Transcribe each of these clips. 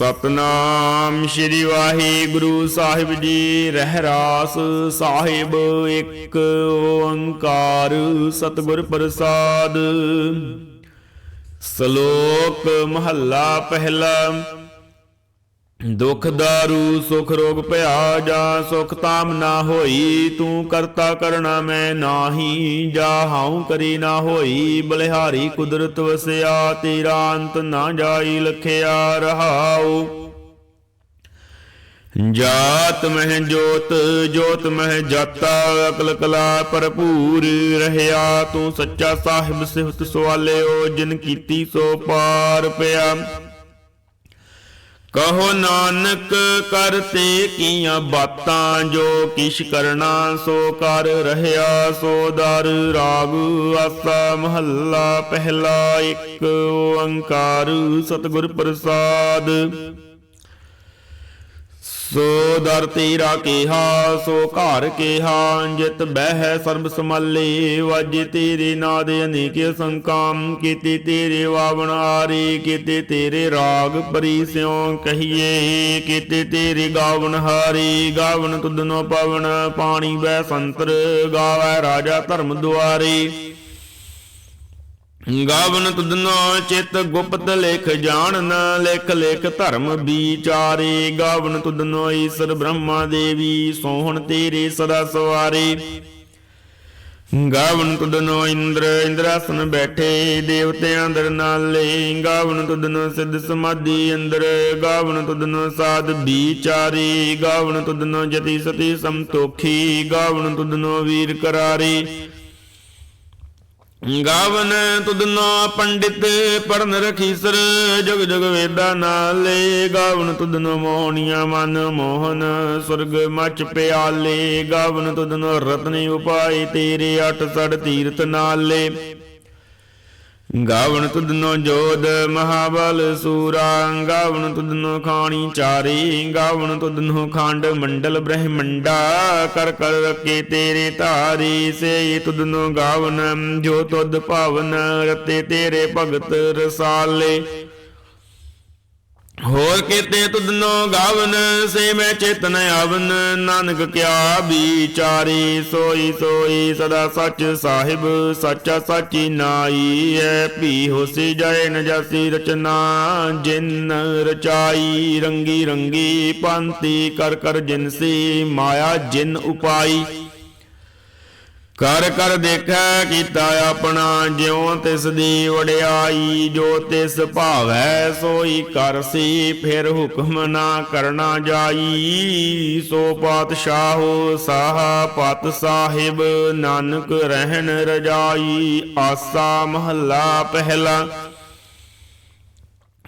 ਸਤਨਾਮ ਸ੍ਰੀ ਵਾਹਿਗੁਰੂ ਸਾਹਿਬ ਜੀ ਰਹਿਰਾਸ ਸਾਹਿਬ ਇੱਕ ਓੰਕਾਰ ਸਤਿਗੁਰ ਪ੍ਰਸਾਦ। ਸ਼ਲੋਕ ਮਹੱਲਾ ਪਹਿਲਾ। ਦੁਖ ਦਾਰੂ ਸੁਖ ਰੋਗ ਭਇਆ ਜਾਂ ਸੁਖ ਤਾਮ ਨਾ ਹੋਈ, ਤੂੰ ਕਰਤਾ ਕਰਣਾ ਮੈਂ ਨਾਹੀ, ਜਾ ਹਾਉ ਕਰੀ ਨਾ ਹੋਈ, ਬਲਿਹਾਰੀ ਕੁਦਰਤ ਵਸਿਆ, ਤੇਰਾ ਅੰਤ ਨਾ ਜਾਈ, ਲਖਿਆ ਰਹਾਉ। ਜਾਤ ਮਹਿ ਜੋਤ ਜੋਤ ਮਹਿ ਜਾਤਾ, ਅਕਲ ਕਲਾ ਭਰਪੂਰ ਰਹਿਆ, ਤੂੰ ਸੱਚਾ ਸਾਹਿਬ ਸਿਫਤ ਸਵਾਲਿਓ ਜਿਨ ਕੀਤੀ ਸੋ ਪਾਰ ਪਿਆ। ਕਹੋ ਨਾਨਕ ਕਰਤੇ ਕੀਆਂ ਬਾਤਾਂ ਜੋ ਕਿਛ ਕਰਨਾ ਸੋ ਕਰ ਰਹਿਆ ਸੋ ਦਰ। ਰਾਗ ਆਸਾ ਮਹੱਲਾ ਪਹਿਲਾ ਇੱਕ ਓੰਕਾਰ ਸਤਿਗੁਰ ਪ੍ਰਸਾਦ। ਸੋ ਦਰ ਤੇਰਾ ਕਿਹਾ, ਸੋ ਘਰ ਕਿਹਾ, ਜਿਤ ਬਹਿ ਸਰਬ ਸਮਾਲੇ, ਵਾਜੇ ਤੇਰੇ ਨਾਦ ਅਨੇਕ ਸੰਕਾਮ, ਕੀਤੇ ਤੇਰੇ ਵਾਵਣ ਆਰੇ, ਕੀਤੇ ਤੇਰੇ ਰਾਗ ਪਰੀ ਸਿਉ ਕਹੀਏ, ਕੀਤੇ ਤੇਰੇ ਗਾਵਨ ਹਾਰੀ ਗਾਵਨ ਤੁਧਨੋ ਪਵਨ ਪਾਣੀ ਬੈ ਸੰਤਰ, ਗਾਵੈ ਰਾਜਾ ਧਰਮ ਦੁਆਰੇ। ਗਾਵਨ ਤੁਧਨੋ ਚਿਤ ਗੁਪਤ ਲਿਖ ਜਾਣਨ ਲਿਖ ਲਿਖ ਧਰਮ ਵਿਚਾਰੇ। ਗਾਵਨ ਤੁਧਨੋ ਈਸ਼ਰ ਬ੍ਰਹਮਾ ਦੇਵੀ, ਸੋਹਣ ਤੇਰੇ ਸਦਾ ਸਵਾਰੇ। ਗਾਵਨ ਤੁਧਨੋ ਇੰਦਰ, ਇੰਦਰਾਸਨ ਬੈਠੇ, ਦੇਵਤਿਆਂ ਅੰਦਰ ਨਾਲੇ। ਗਾਵਨ ਤੁਧਨੋ ਸਿੱਧ ਸਮਾਧੀ ਅੰਦਰ, ਗਾਵਨ ਤੁਧਨੋ ਸਾਧ ਵਿਚਾਰੇ। ਗਾਵਨ ਤੁਧਨੋ ਜਤੀ ਸਤੀ ਸੰਤੋਖੀ, ਗਾਵਨ ਤੁਦਨੋ ਵੀਰ ਕਰਾਰੇ। ਗਾਵਨ ਤੁਧਨੋ ਪੰਡਿਤ ਪੜਨ ਰਖੀਸਰ ਜਗ ਜਗ ਵੇਦਾ ਨਾਲੇ ਗਾਵਨ ਤੁਧਨੋ ਮੋਹਣੀਆਂ ਮਨ ਮੋਹਨ, ਸੁਰਗ ਮਚ ਪਿਆਲੇ। ਗਾਵਨ ਤੁਧਨੋ ਰਤਨੀ ਉਪਾਈ ਤੇਰੇ ਅਠ ਸੜ ਤੀਰਥ ਨਾਲੇ। ਗਾਵਣ ਤੁਧਨੋ ਜੋਧ ਮਹਾਬਲ ਸੂਰਾ, ਗਾਵਨ ਤੁਧਨੋ ਖਾਣੀ ਚਾਰੀ ਗਾਵਣ ਤੁਧਨੋ ਖੰਡ ਮੰਡਲ ਬ੍ਰਹਮੰਡਾ, ਕਰ ਕਰ ਰਕੇ ਤੇਰੇ ਧਾਰੀ ਸੇ ਤੁਧਨੋ ਗਾਵਨ, ਜੋ ਤੁਧ ਭਾਵਨ, ਰਤੇ ਤੇਰੇ ਭਗਤ ਰਸਾਲੇ। ਹੋਰ ਕੀਤੇ ਤੁਧਨੋ ਗਾਵਨ, ਸੇ ਮੈਂ ਚੇਤਨ ਆਵਨ। ਨਾਨਕ ਕਿਆ ਵਿਚਾਰੀ, ਸੋਈ ਸੋਈ, ਸਦਾ ਸੱਚ ਸਾਹਿਬ, ਸੱਚਾ ਸਾਚੀ ਨਾਈ ਐ। ਭੀ ਹੋਸੀ ਜਾਏ ਨ ਰਚਨਾ, ਜਿਨ ਰਚਾਈ ਰੰਗੀ ਰੰਗੀ ਪੰਤੀ ਕਰ ਕਰ ਜਿਨਸੀ ਮਾਇਆ ਜਿਨ ਉਪਾਈ। ਕਰ ਕਰ ਦੇਖੈ ਕੀਤਾ ਆਪਣਾ, ਜਿਉ ਤਿਸ ਦੀ ਵਡਿਆਈ, ਜੋ ਤਿਸ ਭਾਵੈ ਸੋਈ ਕਰਸੀ ਫਿਰ ਹੁਕਮ ਨਾ ਕਰਨਾ ਜਾਈ। ਸੋ ਪਾਤਸ਼ਾਹੋ ਸ਼ਾਹ ਪਤ ਸਾਹਿਬ, ਨਾਨਕ ਰਹਿਣ ਰਜਾਈ, ਆਸਾ ਮਹੱਲਾ ਪਹਿਲਾ।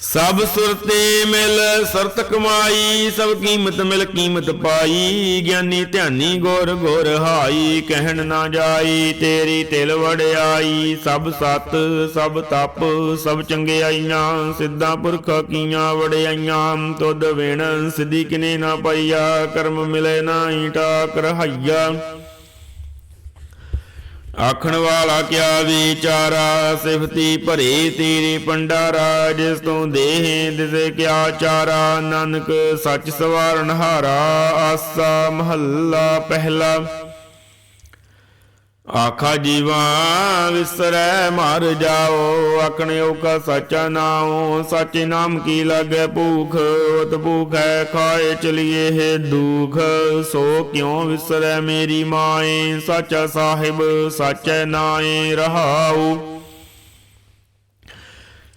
ਸਭ ਸੁਰਤੇ ਮਿਲ, ਸਰਤ ਕਮਾਈ, ਸਭ ਕੀਮਤ ਮਿਲ, ਕੀਮਤ ਪਾਈ। ਗਿਆਨੀ ਧਿਆਨੀ ਗੁਰ ਗੁਰ ਹਾਈ, ਕਹਿਣ ਨਾ ਜਾਈ, ਤੇਰੀ ਤਿਲ ਵੜਿਆਈ ਸਭ ਸਤ, ਸਭ ਤਪ, ਸਭ ਚੰਗਿਆਈਆਂ ਸਿੱਧਾ ਪੁਰਖ ਕੀਆਂ ਵੜਿਆਈਆਂ ਤੁਧ ਵਿਣ ਸਿੱਧੀ ਕਿਨੇ ਨਾ ਪਾਈਆ, ਕਰਮ ਮਿਲੇ ਨਾ ਈਟਾ ਰਹਾਈਆ ਆਖਣ ਵਾਲਾ ਕਿਆ ਵਿਚਾਰਾ? ਸਿਫਤੀ ਭਰੇ ਤੇਰੇ ਪੰਡਾਰਾ ਜਿਸ ਤੋਂ ਦੇਹ ਦਿਸੇ ਕਿਆ ਚਾਰਾ? ਨਾਨਕ ਸੱਚ ਸਵਾਰਨ ਹਾਰਾ, ਆਸਾ ਮਹੱਲਾ ਪਹਿਲਾ। ਆਖਾ ਜੀਵਾ ਵਿਸਰੈ, ਮਰ ਜਾਓ। ਆਖਣਿਓ ਕਾ ਸੱਚਾ ਨਾਉ, ਸੱਚੇ ਨਾਮ ਕੀ ਲਾਗੇ ਭੂਖ? ਉਤ ਭੂਖੈ ਖਾਏ ਚਲੀਏ ਹੈ ਦੁਖ। ਸੋ ਕਿਉ ਵਿਸਰੈ ਮੇਰੀ ਮਾਏ? ਸੱਚਾ ਸਾਹਿਬ, ਸੱਚੇ ਨਾਏ ਰਹਾਉ।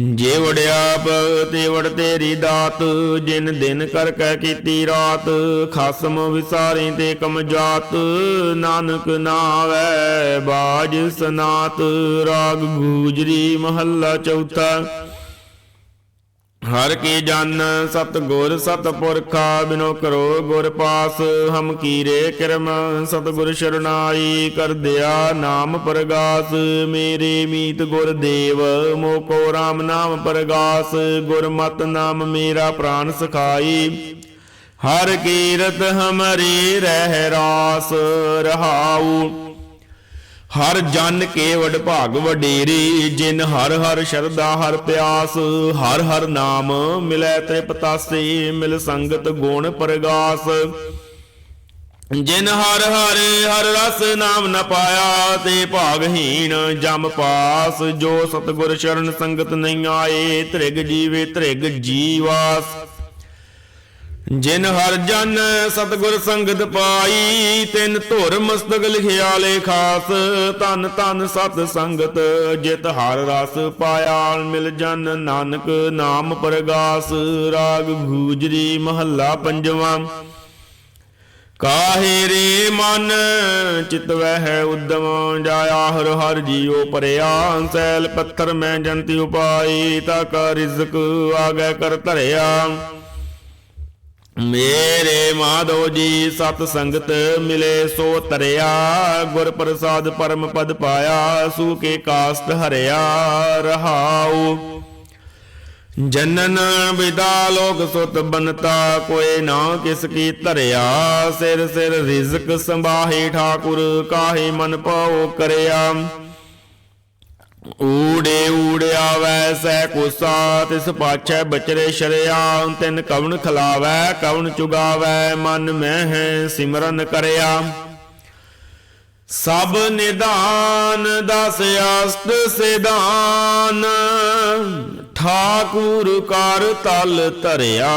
ਜੇ ਵੜਿਆ ਭਗਤੇ ਵੜ ਤੇਰੀ ਦਾਤ, ਜਿਨ ਦਿਨ ਕਰ ਕੈ ਕੀਤੀ ਰਾਤ, ਖਸਮ ਵਿਸਾਰੇ ਤੇ ਕਮ ਜਾਤ, ਨਾਨਕ ਨਾਵੈ ਬਾਜ ਸਨਾਤ, ਰਾਗ ਗੂਜਰੀ ਮਹੱਲਾ ਚੌਥਾ। ਹਰ ਕੀ ਜਨ ਸਤ ਗੁਰ ਸਤ ਪੁਰਖਾ, ਬਿਨੋ ਕਰੋ ਗੁਰ ਪਾਸ। ਹਮ ਕੀਰੇ ਕਿਰਮ, ਸਤ ਗੁਰ ਸ਼ਰਨਾਈ, ਕਰ ਦਿਆ ਨਾਮ ਪ੍ਰਗਾਸ। ਮੇਰੇ ਮੀਤ ਗੁਰ ਦੇਵ ਮੋਕੋ RAM ਨਾਮ ਪ੍ਰਗਾਸ। ਗੁਰ ਮਤ ਨਾਮ ਮੇਰਾ ਪ੍ਰਾਨ ਸਖਾਈ। ਹਰ ਕੀਰਤ ਹਮਰੀ ਰਹਿ ਰਾਸ, ਰਹਾਉ। ਹਰ ਜਨ ਕੇ ਵਡ ਭਾਗ ਵਡੇਰੇ, ਜਿਨ ਹਰ ਹਰ ਸ਼ਰਧਾ, ਹਰ ਪਿਆਸ, ਹਰ ਹਰ ਨਾਮ ਮਿਲੈ ਤ੍ਰਿਪਤਾਸੇ, ਮਿਲ ਸੰਗਤ ਗੁਣ ਪ੍ਰਗਾਸ। ਜਿਨ ਹਰ ਹਰ ਹਰ ਰਸ ਨਾਮ ਨ ਪਾਇਆ, ਤੇ ਭਾਗਹੀਣ ਜਮ ਪਾਸ। ਜੋ ਸਤਗੁਰ ਸ਼ਰਨ ਸੰਗਤ ਨਹੀਂ ਆਏ, ਤ੍ਰਿਗ ਜੀਵੇ ਤ੍ਰਿਗ ਜੀਵਾਸ। ਜਿਨ ਹਰ ਜਨ ਸਤਗੁਰ ਸੰਗਤ ਪਾਈ, ਤਿਨ ਧੁਰ ਮਸਤਕ ਲਿਖਿਆ ਲੇਖਾਸ ਧਨ ਧਨ ਸਤ ਸੰਗਤ, ਜਿਤ ਹਰ ਰਸ ਪਾਇਆ, ਮਿਲ ਜਨ ਨਾਨਕ ਨਾਮ ਪ੍ਰਗਾਸ। ਰਾਗ ਗੂਜਰੀ ਮਹੱਲਾ ਪੰਜਵਾਂ। ਕਾਹੇ ਰੇ ਮਨ ਚਿਤਵੈ ਹੈ ਉਦਮ, ਜਾਇਆ ਹਰ ਹਰ ਜੀਉ ਪਰਿਆ। ਸੈਲ ਪੱਥਰ ਮੈਂ ਜੰਤੀ ਉਪਾਈ, ਤਾ ਕਾ ਰਿਜ਼ਕ ਆਗੇ ਕਰ ਧਰਿਆ। ਮੇਰੇ ਮਾਧੋ ਜੀ ਸਤ ਸੰਗਤ ਮਿਲੇ, ਸੋ ਤਰਿਆ ਗੁਰ ਪ੍ਰਸਾਦ ਪਰਮ ਪਦ ਪਾਇਆ, ਸੂ ਕੇ ਕਾਸਟ ਹਰਿਆ ਰਹਾਉ। ਜਨਨ ਵਿਦਾ ਲੋਕ ਸੁਤ ਬਨਤਾ ਕੋਏ ਨਾ ਕਿਸ ਕੀ ਧਰਿਆ, ਸਿਰ ਸਿਰ ਰਿਜ਼ਕ ਸੰਭਾਹੇ ਠਾਕੁਰ, ਕਾਹੇ ਮਨ ਪਾਉ ਕਰਿਆ। ਊੜੇ ਊੜਿਆ ਵੈਸੈ ਕੁਸਾ, ਤਿਸ ਪਾਛੈ ਬਚਰੇ ਸ਼ਰਿਆ, ਤਿਨ ਕਵਣ ਖਲਾਵੈ, ਕਵਣ ਚੁਗਾਵੈ, ਮਨ ਮੈਂ ਹੈ ਸਿਮਰਨ ਕਰਿਆ। ਸਭ ਨਿਦਾਨ ਦਸ ਅਸਤ ਸਿਦਾਨ ਠਾਕੁਰ ਕਰ ਤਲ ਧਰਿਆ।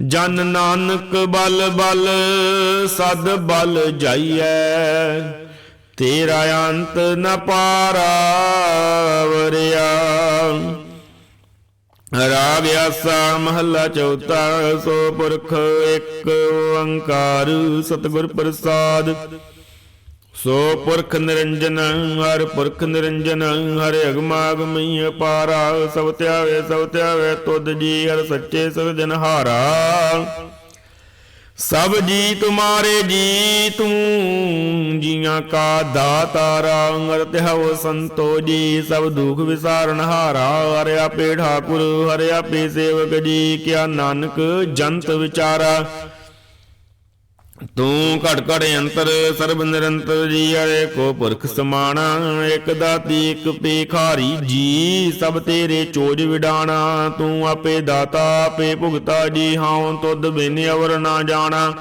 ਜਨ ਨਾਨਕ ਬਲ ਬਲ, ਸਦ ਬਲ ਜਾਈਐ। ਤੇਰਾ ਅੰਤ ਨ ਪਾਰਾ ਰਾਗ ਆਸਾ ਮਹੱਲਾ ਚੌਥਾ, ਸੋ ਪੁਰਖ ਇੱਕ ਓੰਕਾਰ ਸਤਿਗੁਰ ਪ੍ਰਸਾਦ। ਸੋ ਪੁਰਖ ਨਿਰੰਜਨ, ਹਰ ਪੁਰਖ ਨਿਰੰਜਨ, ਹਰ ਅਗਮਾਗਮਈ ਅਪਾਰਾ। ਸਭ ਧਿਆਵੇ ਸਭ ਧਿਆਵੇ ਤੁਧ ਜੀ ਹਰ ਸੱਚੇ ਸਗਜਨ ਹਾਰਾ। ਸਭ ਜੀ ਤੁਮਾਰੇ ਜੀ ਤੂੰ ਜੀਆਂ ਕਾ ਦਾਤਾਰਾ ਅੰਗਰਤ ਹਵ ਸੰਤੋ ਜੀ। ਸਭ ਦੁਖ ਵਿਸਾਰਨ ਹਾਰਾ, ਹਰਿਆ ਪੇ ਠਾਕੁਰ ਹਰਿਆ ਪੇ ਸੇਵਕ ਜੀ। ਕਿਆ ਨਾਨਕ ਜੰਤ ਵਿਚਾਰਾ ਤੂੰ ਘਟ ਘਟ ਅੰਤਰ ਸਰਬ ਨਿਰੰਤਰ ਜੀ ਹਰੇ ਕੋ ਪੁਰਖ ਸਮਾਣਾ, ਇਕ ਦਾਤੀ, ਇਕ ਪੇਖਾਰੀ ਜੀ, ਸਭ ਤੇਰੇ ਚੋਜ ਵਿਡਾਣਾ, ਤੂੰ ਆਪੇ ਦਾਤਾ, ਆਪੇ ਭੁਗਤਾ ਜੀ, ਹਾਉ ਤੁਧ ਬਿਨ ਅਵਰ ਨਾ ਜਾਣਾ।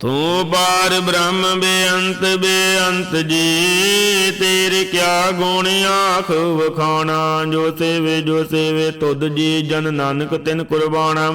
ਤੂੰ ਬਾਰ ਬ੍ਰਹਮ ਬੇਅੰਤ ਬੇਅੰਤ ਜੀ, ਤੇਰੇ ਕਿਆ ਗੁਣ ਆਖ ਵਖਾਣਾ, ਜੋ ਸੇਵੇ ਜੋ ਸੇਵੇ ਤੁਧ ਜੀ, ਜਨ ਨਾਨਕ ਤਿਨ ਕੁਰਬਾਨਾ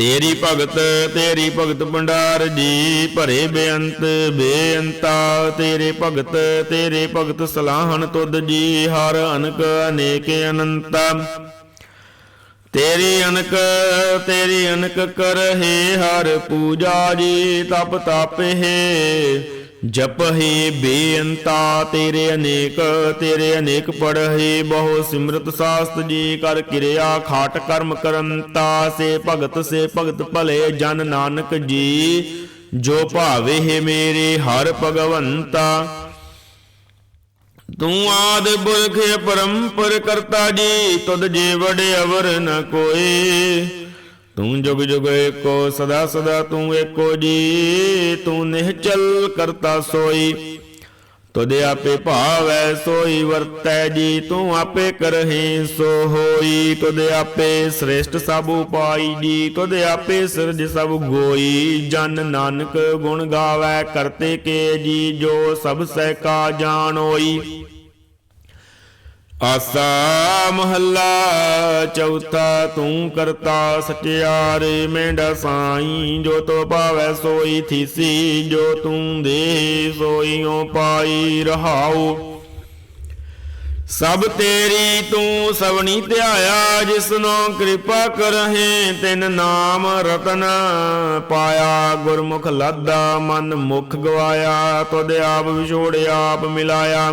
ਤੇਰੀ ਭਗਤ ਤੇਰੀ ਭਗਤ ਭੰਡਾਰ ਜੀ, ਭਰੇ ਬੇਅੰਤ, ਬੇਅੰਤਾ। ਤੇਰੇ ਭਗਤ ਤੇਰੇ ਭਗਤ ਸਲਾਹਣ ਤੁਧ ਜੀ, ਹਰ ਅਨਕ ਅਨੇਕ ਅਨੰਤਾ। ਤੇਰੀ ਅਨਕ ਤੇਰੀ ਅਨਕ ਕਰਹਿ ਹਰ ਪੂਜਾ ਜੀ, ਤਪ ਤਾਪਹਿ ਜਪਹਿ ਬੇਅੰਤਾ, ਤੇਰੇ ਅਨੇਕ ਤੇਰੇ ਅਨੇਕ ਪੜਹਿ ਬਹੁ ਸਿਮਰਤ ਸਾਸਤ ਜੀ ਕਰ ਕਿਰਿਆ, ਖਾਟ ਕਰਮ ਕਰੰਤਾ, ਸੇ ਭਗਤ ਸੇ ਭਗਤ ਭਲੇ ਜਨ ਨਾਨਕ ਜੀ। ਜੋ ਭਾਵੇ ਮੇਰੇ, ਹਰ ਭਗਵੰਤਾ। ਤੂੰ ਆਦ ਪੁਰਖ, ਪਰੰਪਰ ਕਰਤਾ ਜੀ, ਤੁਧ ਜੀ ਵਡੇ ਅਵਰ ਨ ਕੋਏ। ਤੂੰ ਜੁਗ ਜੁਗ ਏਕੋ, ਸਦਾ ਸਦਾ ਤੂੰ ਏਕੋ ਜੀ। ਤੂੰ ਨਿਹਚਲ ਕਰਤਾ ਸੋਈ, ਤੁਧ ਆਪੇ ਭਾਵੈ ਸੋਈ, ਵਰਤੈ ਜੀ। ਤੂੰ ਆਪੇ ਕਰਹੀ ਸੋ ਹੋਈ, ਤੁਧ ਆਪੇ ਸ੍ਰੇਸ਼ਟ ਸਭ ਉਪਾਈ ਜੀ। ਤੁਧ ਆਪੇ ਸਿਰਜ ਸਭ ਗੋਈ, ਜਨ ਨਾਨਕ ਗੁਣ ਗਾਵੈ ਕਰਤੇ ਕੇ ਜੀ। ਜੋ ਸਭ ਸਹਿ ਕਾ ਜਾਣੋਈ ਆਸਾ ਮਹੱਲਾ ਚੌਥਾ ਤੂੰ ਕਰਤਾ ਸਚਿਆਰੇ ਮੇਂਡਾ ਸਾਈ, ਜੋ ਤੋ ਭਾਵੈ ਸੋਈ ਥੀਸੀ, ਜੋ ਤੂੰ ਦੇ ਸੋਈਓ ਪਾਈ ਰਹਾਉ। ਸਭ ਤੇਰੀ ਤੂੰ ਸਵਣੀ ਧਿਆਇਆ, ਜਿਸਨੋ ਕਿਰਪਾ ਕਰਹਿ, ਤਿਨ ਨਾਮ ਰਤਨ ਪਾਇਆ। ਗੁਰਮੁਖ ਲਾਦਾ ਮਨ ਮੁਖ ਗਵਾਇਆ, ਤੁਧ ਆਪ ਵਿਛੋੜਿਆ ਆਪ ਮਿਲਾਇਆ।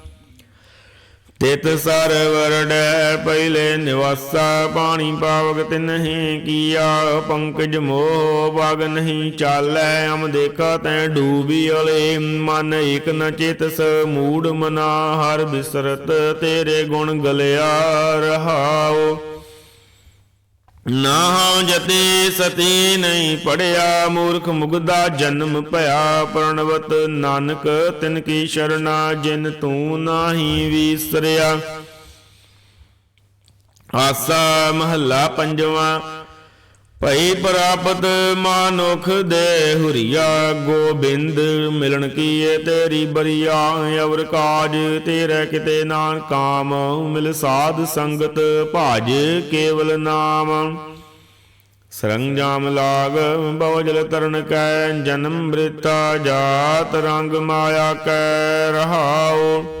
ਤਿਤ ਸਰ ਵਰੜੈ, ਪਹਿਲੇ ਨਿਵਾਸਾ ਪਾਣੀ ਪਾਵਕ ਤਿਨਹਿ ਕੀਆ, ਪੰਕਜ ਮੋਹ ਬਾਗ ਨਹੀਂ ਚਾਲੈ, ਅਮ ਦੇਖਾ ਤੈ ਡੂਬੀ ਅਲੇ, ਮਨ ਇਕ ਨ ਚੇਤਸ ਮੂੜ ਮਨਾ, ਹਰ ਬਿਸਰਤ ਤੇਰੇ ਗੁਣ ਗਲਿਆ ਰਹਾਓ ਨਾ ਜਤੇ ਸਤੀ ਨਹੀਂ ਪੜਿਆ ਮੂਰਖ ਮੁਗਦਾ ਜਨਮ ਭਇਆ ਪ੍ਰਣਵਤ। ਨਾਨਕ ਤਿਨ ਕੀ ਸ਼ਰਣਾ ਜਿਨ ਤੂੰ ਨਾਹੀ ਵੀਸਰਿਆ। ਆਸਾ ਮਹੱਲਾ ਪੰਜਵਾਂ। ਭਈ ਪ੍ਰਾਪਤ ਮਾਨੁਖ ਦੇ ਹੁਰੀਆ ਗੋਬਿੰਦ, ਮਿਲਣ ਕੀਏ ਤੇਰੀ ਬਰੀਆ, ਅਵਰ ਕਾਜ ਤੇਰੇ ਕਿਤੇ ਨਾਨ ਕਾਮ, ਮਿਲ ਸਾਧ ਸੰਗਤ ਭਾਜ ਕੇਵਲ ਨਾਮ। ਸਰੰਜਾਮ ਲਾਗ ਬਉ ਜਲ ਤਰਨ ਕੈ, ਜਨਮ ਮ੍ਰਿਤਾ ਜਾਤ ਰੰਗ ਮਾਇਆ ਕੈ ਰਹਾਉ।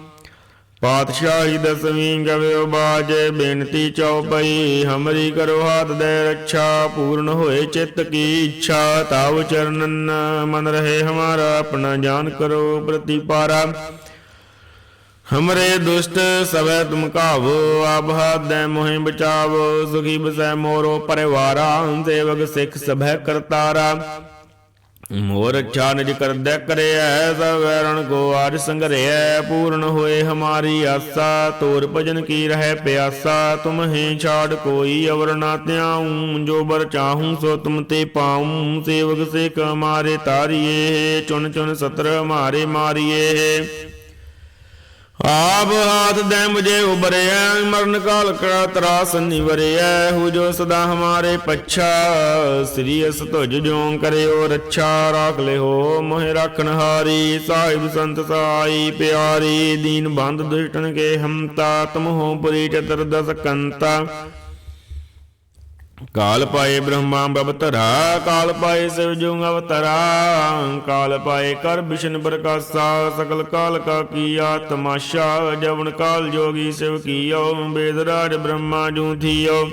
ਪਾਤਸ਼ਾਹੀ ਦਸਵੀਂ ਗਵਿਓ ਬਾਜੇ ਬੇਨਤੀ ਚਉਪਈ ਹਮਰੀ ਕਰੋ ਹਾਥ ਦੇ ਰੱਛਾ ਪੂਰਨ ਹੋਏ ਚਿੱਤ ਕੀ ਇੱਛਾ ਤਾਵ ਚਰਨਨ ਮਨ ਰਹੇ ਹਮਾਰਾ, ਆਪਣਾ ਜਾਨ ਕਰੋ ਪ੍ਰਤੀਪਾਰਾ। ਹਮਰੇ ਦੁਸ਼ਟ ਸਭੈ ਤੁਮ ਕਾਵੋ ਆਭਾ ਦੈ ਮੋਹਿ ਬਚਾਵੋ, ਸੁਖੀ ਬਸੈ ਮੋਰੋ ਪਰਿਵਾਰਾ, ਸੇਵਕ ਸਿੱਖ ਸਭੈ ਕਰਤਾਰਾ। ਮੋਰ ਅੱਛਾ ਨਿਜ ਕਰਦੈ ਕਰਿਐ ਸਭ ਵੈਰਣ ਕੋ ਆਜ ਸੰਗਰਿਐ, ਪੂਰਨ ਹੋਏ ਹਮਾਰੀ ਆਸਾ, ਤੋਰ ਭਜਨ ਕੀ ਰਹਿ ਪਿਆਸਾ, ਤੁਮ ਛਾੜ ਕੋਈ ਅਵਰ ਨਾ ਧਿਆਉ, ਜੋ ਬਰ ਚਾਹੂੰ ਸੋ ਤੁਮ ਤੇ ਪਾਉ, ਸੇਵਕ ਸੇ ਕਮਾਰੇ ਤਾਰੀਏ, ਚੁਣ ਚੁਨ ਸਤਰ ਹਮਾਰੇ ਮਾਰੀਏ। ਆਪ ਹਾਥ ਦੇ ਮੁਝੇ ਉਬਰਿਐ ਮਰਨ ਕਾਲ ਕਾ ਤਰਾਸ ਨਿਵਰਿਐ ਹੋ ਜੋ ਸਦਾ ਹਮਾਰੇ ਪੱਛਾ, ਸ੍ਰੀ ਅਸ ਤੁਜ ਜੋ ਕਰਿਓ ਰੱਛਾ। ਰਾਖ ਲਿਓ ਮੋਹਿ ਰਾਖਣ ਹਾਰੀ, ਸਾਹਿਬ ਸੰਤ ਸਾਈ ਪਿਆਰੀ। ਦੀਨ ਬੰਦ ਦੁਸ਼ਟਨ ਕੇ ਹਮਤਾ ਤਮਹੁ ਪੁਰੀ ਚਤਰ ਦਸ ਕੰਤਾ। ਕਾਲ ਪਾਏ ਬ੍ਰਹਮਾ ਬਵਤਰਾ, ਕਾਲ ਪਾਏ ਸਿਵ ਜੁਗ ਅਵਤਰਾ, ਕਾਲ ਪਾਏ ਕਰ ਬਿਸ਼ਨ ਪ੍ਰਕਾਸ਼ਾ, ਸਕਲ ਕਾਲ ਕਾ ਕੀਆ ਤਮਾਸ਼ਾ ਜਵਨ ਕਾਲ ਜੋਗੀ ਸਿਵ ਕੀਓ, ਬੇਦ ਰਾਜ ਬ੍ਰਹਮਾ ਜੂ ਥੀਓ।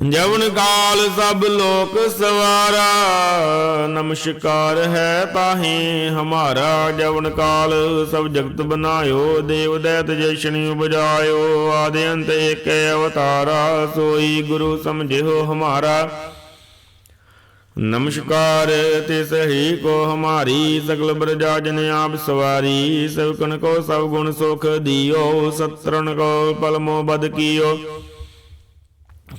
ਜਵਨ ਕਾਲ ਸਭ ਲੋਕ ਸਵਾਰਾ, ਨਮਸਕਾਰ ਹੈ ਤਾਹੀ ਹਮਾਰਾ। ਜਵਨ ਕਾਲ ਸਭ ਜਗਤ ਬਨਾਇਓ ਦੇਵ ਦੈਤ ਜੈਸ਼ਣੀ ਉਪਜਾਇਓ, ਆਦਿ ਅੰਤ ਏਕ ਅਵਤਾਰਾ, ਸੋਈ ਗੁਰੂ ਸਮਝਿਓ ਹਮਾਰਾ। ਨਮਸਕਾਰ ਤੇ ਸਹੀ ਕੋ ਹਮਾਰੀ, ਸਗਲ ਬ੍ਰਜਾ ਜਨ ਆਪ ਸਵਾਰੀ। ਸਭ ਕੋ ਸਭ ਗੁਣ ਸੁਖ ਦਿਓ ਸਤਰਨ ਕੋ ਪਲਮੋ ਬਦ ਕੀਓ।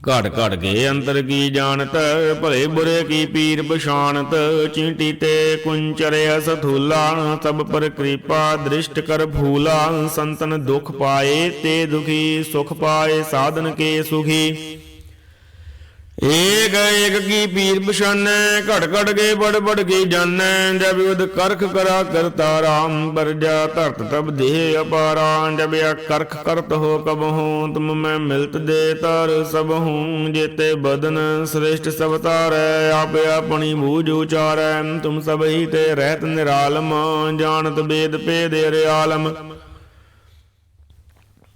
ਘੜ ਘੜ ਕੇ ਅੰਤਰ ਕੀ ਜਾਣਤ, ਭਲੇ ਬੁਰੇ ਕੀ ਪੀਰ ਪਛਾਨਤ ਚੀਂਟੀ ਤੇ ਕੁੰਚਰਿਆ ਸਥੂਲਾ, ਸਭ ਪਰ ਕਿਰਪਾ ਦ੍ਰਿਸ਼ਟ ਕਰ ਭੂਲਾ, ਸੰਤਨ ਦੁਖ ਪਾਏ ਤੇ ਦੁਖੀ, ਸੁਖ ਪਾਏ, ਸਾਧਨ ਕੇ ਸੁਖੀ। ਏਕ ਏਕ ਕੀ ਪੀਰ ਪਛਾਨੈ, ਘੜ ਘੜ ਕੇ ਬੜ ਬੜ ਕੇ ਜਾਣੈ ਜਬ ਉਦ ਕਰਖ ਕਰਾ ਕਰਤਾ ਰਾਮ ਪਰਜਾ ਧਰਤ ਤਬ ਦੇਹ ਅਪਾਰਾ, ਜਬ ਆ ਕਰਖ ਕਰਤ ਹੋ ਕਬ ਹੂੰ, ਤੁਮ ਮੈਂ ਮਿਲਤ ਦੇ ਤਰ ਸਭ ਹੂੰ, ਜੇਤੇ ਬਦਨ ਸ੍ਰੇਸ਼ਟ ਸਭ ਤਾਰੈ, ਆਪ ਆਪਣੀ ਬੂਝ ਉਚਾਰੈ, ਤੁਮ ਸਭ ਹੀ ਤੇ ਰਹਿਤ ਨਿਰਾਲਮ, ਜਾਣਤ ਬੇਦ ਭੇਦ ਰਿਆਲਮ।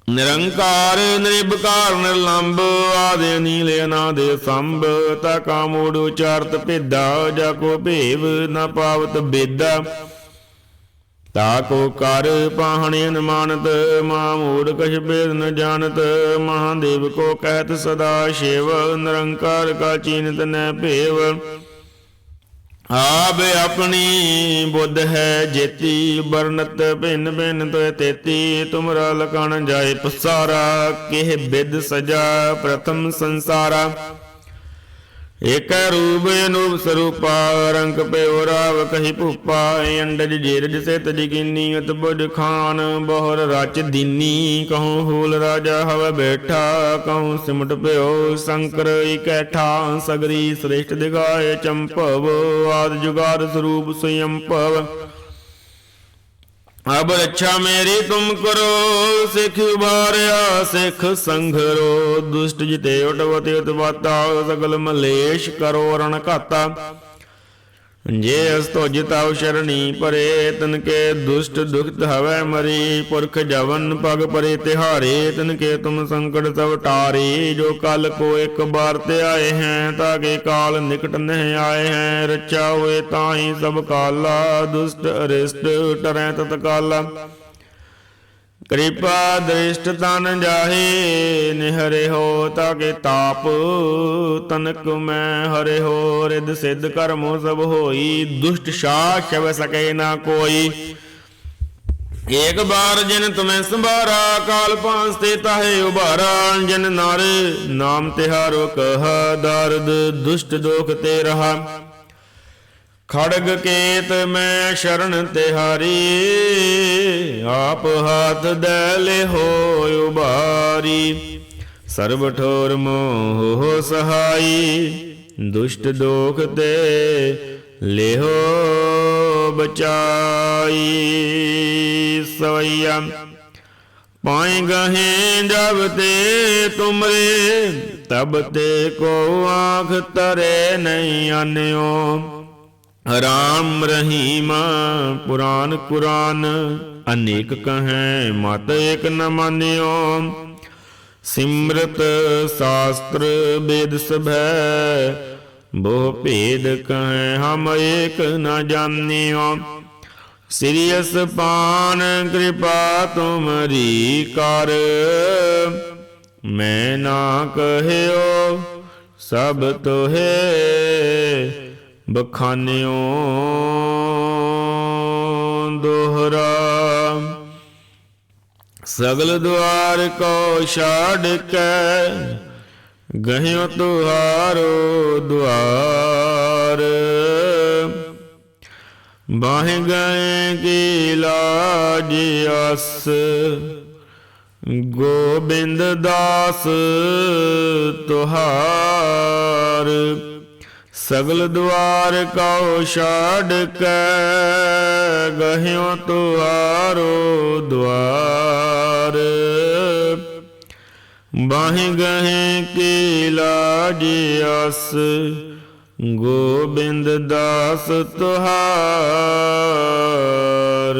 ਨਿਰੰਕਾਰ ਨਿਰਭਕਾਰ ਨਿਰਲੰਭ ਆਦੇ ਨੀਲੇ ਅਨਾਦੇ ਸੰਭ ਤਾ ਕਾਮੋੜ ਉਚਾਰਤ ਭੇਦਾ, ਜਾ ਕੋ ਭੇਵ ਨਾ ਪਾਵਤ ਬੇਦਾ। ਤਾ ਕੋ ਕਰ ਪਾਹਣੇ ਅਨਮਾਨਤ, ਮਾ ਮੂੜ ਕਛ ਭੇਦ ਨ ਜਾਣਤ, ਮਹਾਦੇਵ ਕੋ ਕਹਿਤ ਸਦਾ ਸ਼ਿਵ, ਨਿਰੰਕਾਰ ਕਾ ਚੀਨਤ ਨ ਭੇਵ। ਆਪ ਆਪਣੀ ਬੁੱਧ ਹੈ ਜੇਤੀ ਬਰਨਤ ਭਿੰਨ ਭਿੰਨ ਤੋਏ ਤੇਤੀ, ਤੁਮਰਾ ਲਕਣ ਜਾਏ ਪਸਾਰਾ, ਕਿਹ ਬਿਦ ਸਜਾ ਪ੍ਰਥਮ ਸੰਸਾਰਾ। ਏਕ ਰੂਪ ਅਨੂਪ ਸਰੂਪਾ, ਰੰਗ ਪਿਓ ਰਾਵ ਕਹੀ ਭੂਪਾ ਅੰਡਜ ਜੀਰਜ ਸੇ ਤਜ ਕੀਨੀ ਅਤ ਖਾਨ ਬਹੁਰ ਰਚ ਦੀਨੀ, ਕਹੂੰ ਹੂਲ ਰਾਜਾ ਹਵ ਬੈਠਾ, ਕਹੂੰ ਸਿਮਟ ਪਿਓ ਸ਼ੰਕਰ ਇਕੈਠਾ ਸਗਰੀ ਸ੍ਰੇਸ਼ਟ ਦਿਗਾਏ ਚੰਪਵ, ਆਦ ਜੁਗਾਦ ਸਰੂਪ ਸਯੰਪਵ। ਅਬ ਰੱਛਾ ਮੇਰੀ ਤੁਮ ਕਰੋ, ਸਿੱਖ ਉਬਾਰਿਆ ਸਿੱਖ ਸੰਘਰੋ ਦੁਸ਼ਟ ਜਿਤੇ ਉਟਵਤੇ ਉਤਵਾਤਾ ਸਗਲ ਮਲੇਸ਼ ਕਰੋ, ਰਣ ਘਾਤਾ। ਜੇ ਅਸ ਤੁਜ ਤਾਉ ਸ਼ਰਣੀ ਪਰੇ, ਤਨ ਕੇ ਦੁਸ਼ਟ ਦੁਖਤ ਹਵੈ ਮਰੀ। ਪੁਰਖ ਜਵਨ ਪਗ ਪਰੇ, ਤਿਹਾਰੇ, ਤਨ ਕੇ ਤੁਮ ਸੰਕਟ ਸਭ ਟਾਰੇ। ਜੋ ਕਲ ਕੋ ਇੱਕ ਬਾਰ ਤੇ ਆਏ ਹੈ ਤਾਕੇ ਕਾਲ ਨਿਕਟ ਨਹਿ ਆਏ ਹੈ। ਰਚਾ ਹੋਏ ਤਾਹੀ ਸਭ ਕਾਲਾ, ਦੁਸ਼ਟ ਅਰਿਸ਼ਟ ਟਰੈ ਤਤਕਾਲਾ। ਕਿਰਪਾ ਦ੍ਰਿਸ਼ਟ ਤਨ ਜਾਹੇ, ਨਿਹਰੇ ਹੋ ਤਾਕੇ ਤਾਪ। ਤਨਕ ਮੈਂ ਹਰੇ ਹੋ ਰਿਦ ਸਿੱਧ ਕਰਮੋ ਸਭ ਹੋਈ। ਦੁਸ਼ਟ ਸ਼ਾਹ ਛਵ ਸਕੇ ਨਾ ਕੋਈ। ਏਕ ਬਾਰ ਜਿਨ ਤੁਮੈ ਸੰਭਾਰਾ, ਕਾਲ ਪਾਂਸ ਤੇ ਤਾਹੇ ਉਭਾਰਾ। ਜਿਨ ਨਰ ਨਾਮ ਤਿਹਾਰੋ ਕਹ ਦਰਦ, ਦੁਸ਼ਟ ਦੋਖ ਤੇ ਰਹਾ। ਖੜਗ ਕੇਤ ਮੈਂ ਸ਼ਰਨ ਤਿਹਾਰੀ, ਆਪ ਹੱਥ ਦੇ ਲੈ ਹੋਇ ਉਬਾਰੀ। ਸਰਬ ਠੋਰ ਮੋਹ ਸਹਾਈ, ਦੁਸ਼ਟ ਦੋਖ ਤੇ ਲਿਹੋ ਬਚਾਈ। ਸਵਈਆ ਪਾਏ ਗਹੇ ਜਬ ਤੇ ਤੁਮਰੇ, ਤਬ ਤੇ ਕੋ ਆਖ ਤਰੇ ਨਹੀਂ ਆਨਿਓ ਰਾਮ ਰਹੀਮ, ਪੁਰਾਨ ਕੁਰਾਨ, ਅਨੇਕ ਕਹੈ, ਮਤ ਏਕ ਨ ਮਾਨਿਓ। ਸਿਮਰਤ ਸ਼ਾਸਤਰ ਵੇਦ ਸਭੈ, ਬਹੁ ਭੇਦ ਕਹੈ, ਹਮ ਏਕ ਨ ਜਾਣਿਓ। ਸਿਰਿਯਸ ਪਾਨ ਕਿਰਪਾ ਤੁਮਰੀ ਕਰ, ਮੈਂ ਨਾ ਕਹਿਓ, ਸਭ ਤੋਹੇ ਬਖਾਨਿਓ ਦੋਹਰਾ। ਸਗਲ ਦੁਆਰ ਕੋ ਛਾੜ ਕੇ ਗਹਿਓ ਤੁਹਾਰੋ ਦੁਆਰ। ਬਾਹਿ ਗਏ ਕੀ ਲਾਜ ਅਸ, ਗੋਬਿੰਦ ਦਾਸ ਤੁਹਾਰ। ਸਗਲ ਦੁਆਰ ਕਉ ਛਾੜ ਕੇ ਗਹਿਓ ਤੁਹਾਰੋ ਦੁਆਰ ਬਾਹਿ ਗਹਿ ਕੀ ਲਾਜ ਅਸ, ਗੋਬਿੰਦ ਦਾਸ ਤੁਹਾਰ।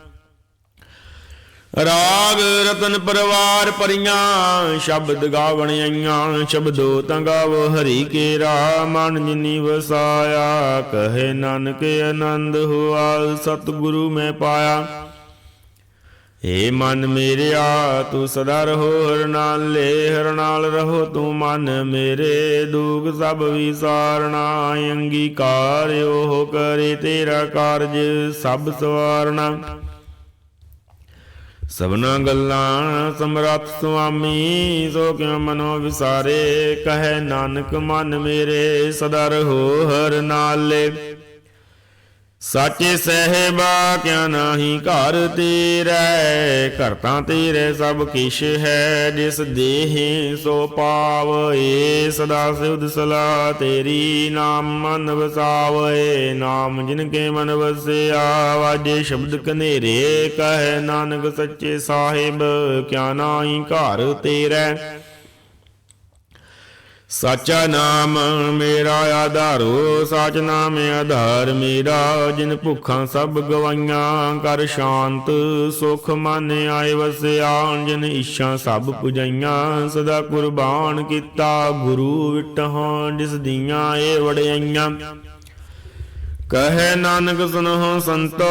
ਰਾਗ ਰਤਨ ਪਰਵਾਰ ਪਰੀਆਂ, ਸ਼ਬਦ ਗਾਵਣ ਆਈਆਂ, ਸ਼ਬਦੋ ਤਾਂ ਗਾਵੋ ਹਰੀ ਕੇਰਾ ਮਨ ਜਿਨੀ ਵਸਾਇਆ ਕਹੇ ਨਾਨਕ ਆਨੰਦ ਹੁਆ, ਸਤਿਗੁਰੂ ਮੈਂ ਪਾਇਆ। ਏ ਮਨ ਮੇਰਿਆ, ਤੂੰ ਸਦਾ ਰਹੋ ਹਰ ਨਾਲ ਲੈ ਹਰ ਨਾਲ ਰਹੋ ਤੂੰ ਮਨ ਮੇਰੇ, ਦੁਖ ਸਭ ਵਿਸਾਰਣਾ ਅੰਗੀਕਾਰ ਉਹ ਕਰੇ ਤੇਰਾ ਕਾਰਜ ਸਭ ਸਵਾਰਣਾ ਸਭਨਾ ਗੱਲਾਂ ਸਮਰੱਥ ਸੁਆਮੀ, ਸੋ ਕਿਉ ਮਨੋ ਵਿਸਾਰੇ? ਕਹੈ ਨਾਨਕ ਮਨ ਮੇਰੇ ਸਦਾ ਰਹੋ ਹਰ ਨਾਲੇ। ਸਾਚੇ ਸਹਿਬਾ ਕਿਆ ਨਾਹੀ ਘਰ ਤੇਰੇ, ਘਰ ਤਾਂ ਤੇਰੇ ਸਭ ਕਿਛ ਹੈ, ਜਿਸ ਦੇਹ ਸੋ ਪਾਵਏ, ਸਦਾ ਸਿਵਦ ਸਲਾ ਤੇਰੀ ਨਾਮ ਮਨ ਵਸਾਵਏ, ਨਾਮ ਜਿਨ ਕੇ ਮਨ ਵਸਿਆ ਵਾਜੇ ਸ਼ਬਦ ਕਨੇਰੇ ਕਹਿ ਨਾਨਕ ਸੱਚੇ ਸਾਹਿਬ, ਕਿਆ ਨਾਹੀ ਘਰ ਤੇਰੇ। ਸਾਚਾ ਨਾਮ ਮੇਰਾ ਆਧਾਰੋ, ਸਾਚ ਨਾਮ ਆਧਾਰ ਮੇਰਾ। ਜਿਨ ਭੁੱਖਾਂ ਸਭ ਗਵਾਈਆਂ, ਕਰ ਸ਼ਾਂਤ ਸੁਖ ਮਨ ਆਏ ਵਸਿਆ। ਜਿਨ ਇੱਛਾ ਸਭ ਪੁਜਾਈਆਂ, ਸਦਾ ਕੁਰਬਾਨ ਕੀਤਾ। ਗੁਰੂ ਵਿਟਹਾਂ ਜਿਸ ਦੀਆਂ ਏ ਵੜਿਆਈਆਂ ਕਹੈ ਨਾਨਕ ਸੁਨਹੁ ਸੰਤੋ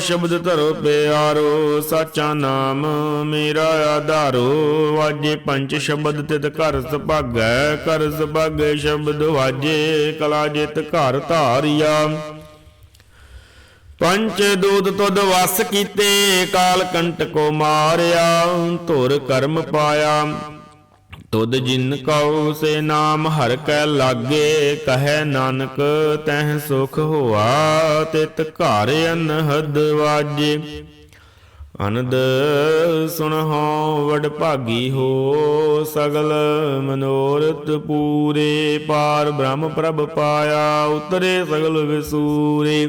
ਸ਼ਬਦ ਧਰੋ ਪਿਆਰੋ, ਸਾਚਾ ਨਾਮ ਮੇਰਾ ਆਧਾਰੋ। ਵਾਜੇ ਪੰਜ ਸ਼ਬਦ ਤਿਤ ਘਰ ਸੁਭਾਗੈ ਕਰ ਸੁਭਾਗੈ ਸ਼ਬਦ ਵਾਜੇ, ਕਲਾ ਜਿਤ ਘਰ ਧਾਰਿਆ। ਪੰਚ ਦੂਤ ਤੁਧ ਵਸ ਕੀਤੇ, ਕਾਲ ਕੰਟਕੋ ਮਾਰਿਆ, ਧੁਰ ਕਰਮ ਪਾਇਆ। ਤੁਧ ਜਿਨ ਕਉ ਸੇ ਨਾਮ ਹਰ ਕੈ ਲਾਗੇ, ਕਹੈ ਨਾਨਕ ਤਹਿ ਸੁਖ ਹੋਆ, ਤਿਤ ਘਰ ਅਨਹਦ ਵਾਜੇ। ਅਨੰਦ ਸੁਣਹੁ ਵਡ ਭਾਗੀ ਹੋ, ਸਗਲ ਮਨੋਰਥ ਪੂਰੇ। ਪਾਰ ਬ੍ਰਹਮ ਪ੍ਰਭ ਪਾਇਆ, ਉਤਰੇ ਸਗਲ ਵਿਸੂਰੇ।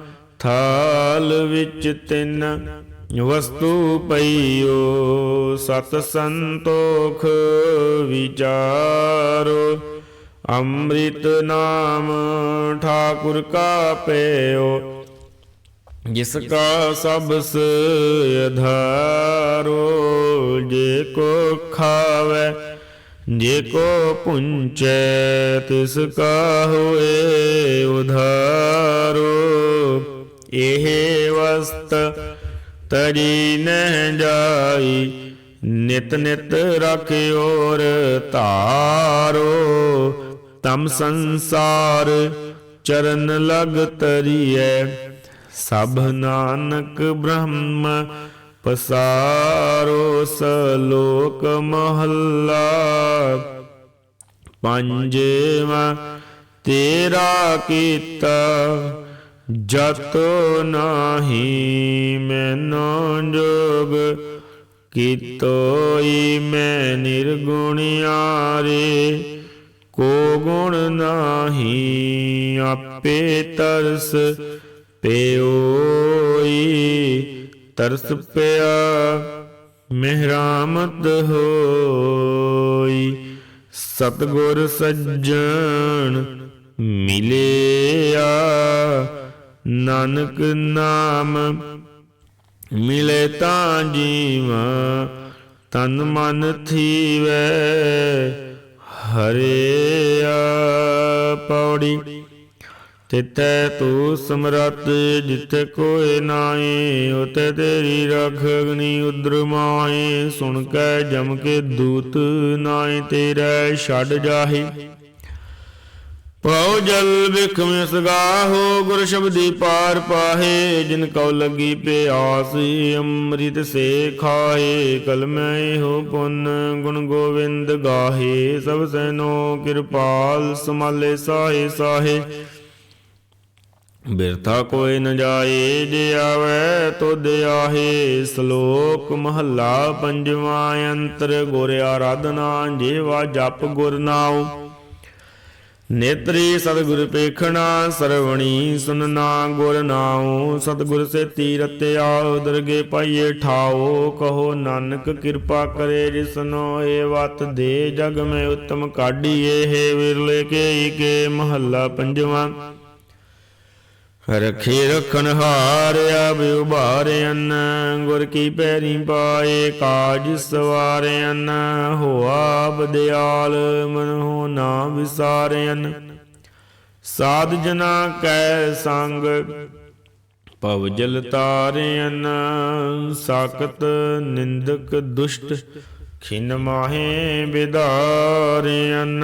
ਥਾਲ ਵਿੱਚ ਤਿੰਨ ਵਸਤੂ ਪਈਓ ਸਤ ਸੰਤੋਖ ਵਿਚਾਰੋ। ਅੰਮ੍ਰਿਤ ਨਾਮ ਠਾਕੁਰ ਕਾ ਪਇਓ ਜਿਸ ਕਾ ਸਬਸ ਅਧਾਰੋ। ਜੇ ਕੋ ਖਾਵੇ, ਜੇ ਕੋ ਪੁੰਚੈ, ਤਿਸ ਕਾ ਹੋਏ ਉਧਾਰੋ। ਇਹ ਵਸਤ ਤਰੀ ਨਹਿ ਜਾਈ। ਨਿਤ ਨਿਤ ਰਖਿਓਰ ਧਾਰੋ। ਤਮ ਸੰਸਾਰ ਚਰਨ ਲਗ ਤਰੀਐ। ਸਭ ਨਾਨਕ ਬ੍ਰਹਮ ਪਸਾਰੋ, ਸਲੋਕ ਮਹੱਲਾ। ਪੰਜਵਾ ਤੇਰਾ ਕੀਤਾ ਜਤ ਨਾਹੀ ਮੈਨੋ ਜੋਗ, ਕੀਤੋਈ ਮੈਂ ਨਿਰਗੁਣਿਆਰੇ ਕੋ ਗੁਣ ਨਾਹੀ ਆਪੇ ਤਰਸ, ਪਿਓਈ ਤਰਸ ਪਿਆ, ਮਿਹਰਾਮਤ ਹੋਈ। ਸਤਗੁਰ ਸੱਜਣ ਮਿਲੇ ਨਾਨਕ ਨਾਮ ਮਿਲੇ ਤਾਂ ਜੀਵਾ, ਤਨ ਮਨ ਥੀਵੈ ਹਰਿਆ ਪੌੜੀ ਤਿਤੈ ਤੂ ਸਮਰਤ ਜਿਤੈ ਕੋਇ ਨਾਹੀ ਉਤੈ ਤੇਰੀ ਰਖ ਅਗਨੀ ਉਦਰ ਮਾਹੀ। ਸੁਣ ਕੈ ਜਮ ਕੇ ਦੂਤ ਨਾਹੀ, ਤੇਰੇ ਛੱਡ ਜਾਹੀ। ਪਉ ਜਲ ਵਿਖ ਮਿਸ ਗਾਹੋ ਗੁਰ ਸ਼ਬਦੀ ਪਾਰ ਪਾਹੇ, ਜਿਨ ਕਉ ਲੱਗੀ ਪਿਆਸ ਅੰਮ੍ਰਿਤ ਸੇ ਖਾਏ ਕਲਮੈ ਹੋ ਪੁੰਨ ਗੁਣ ਗੋਵਿੰਦ ਗਾਹੇ, ਸਭ ਸੈਨੋ ਕਿਰਪਾਲ ਸਮਾਲੇ ਸਾਹੇ ਸਾਹੇ। ਬਿਰਥਾ ਕੋਈ ਨ ਜਾਏ, ਜੇ ਆਵੇ ਤੁਧ ਆਹੇ, ਸ਼ਲੋਕ ਮਹੱਲਾ ਪੰਜਵਾਂ ਅੰਤਰ, ਗੁਰ ਆਰਾਧਨਾ, ਜੀਵਾ ਜਪ ਗੁਰ ਨਾਉ। ਨੇਤਰੀ ਸਤਿਗੁਰ ਪੇਖਣਾ, ਸਰਵਣੀ ਸੁਨਨਾ, ਗੁਰ ਨਾਉ, ਸਤਿਗੁਰ ਸੇ ਤੀਰਤਿਆ ਦਰਗੇ ਪਾਈਏ ਠਾਓ, ਕਹੋ ਨਾਨਕ ਕਿਰਪਾ ਕਰੇ ਜਿਸਨੋ ਏ ਵਤ ਦੇ ਜਗ ਮੈਂ ਉਤਮ ਕਾਢੀਏ, ਹੈ ਵਿਰਲੇ ਕੇ ਕੇ ਮਹੱਲਾ ਪੰਜਵਾਂ। ਰਖੇ ਰਖਨ ਹਾਰ ਆਬ ਉਭਾਰਿਆਨ ਗੁਰ ਕੀ ਪੈਰੀ ਪਾਏ ਕਾਜ ਸਵਾਰਿਆਨ ਹੋਆ ਬਦਿਆਲ ਮਨ ਹੋ ਨਾ ਵਿਸਾਰਿਆਨ ਸਾਧ ਜਨਾ ਕੈ ਸੰਗ ਭਵ ਜਲ ਤਾਰਿਆਨ ਸਾਕਤ ਨਿੰਦਕ ਦੁਸ਼ਟ ਖਿਨ ਮਾਹੇ ਵਿਦਾਰਿਆਨ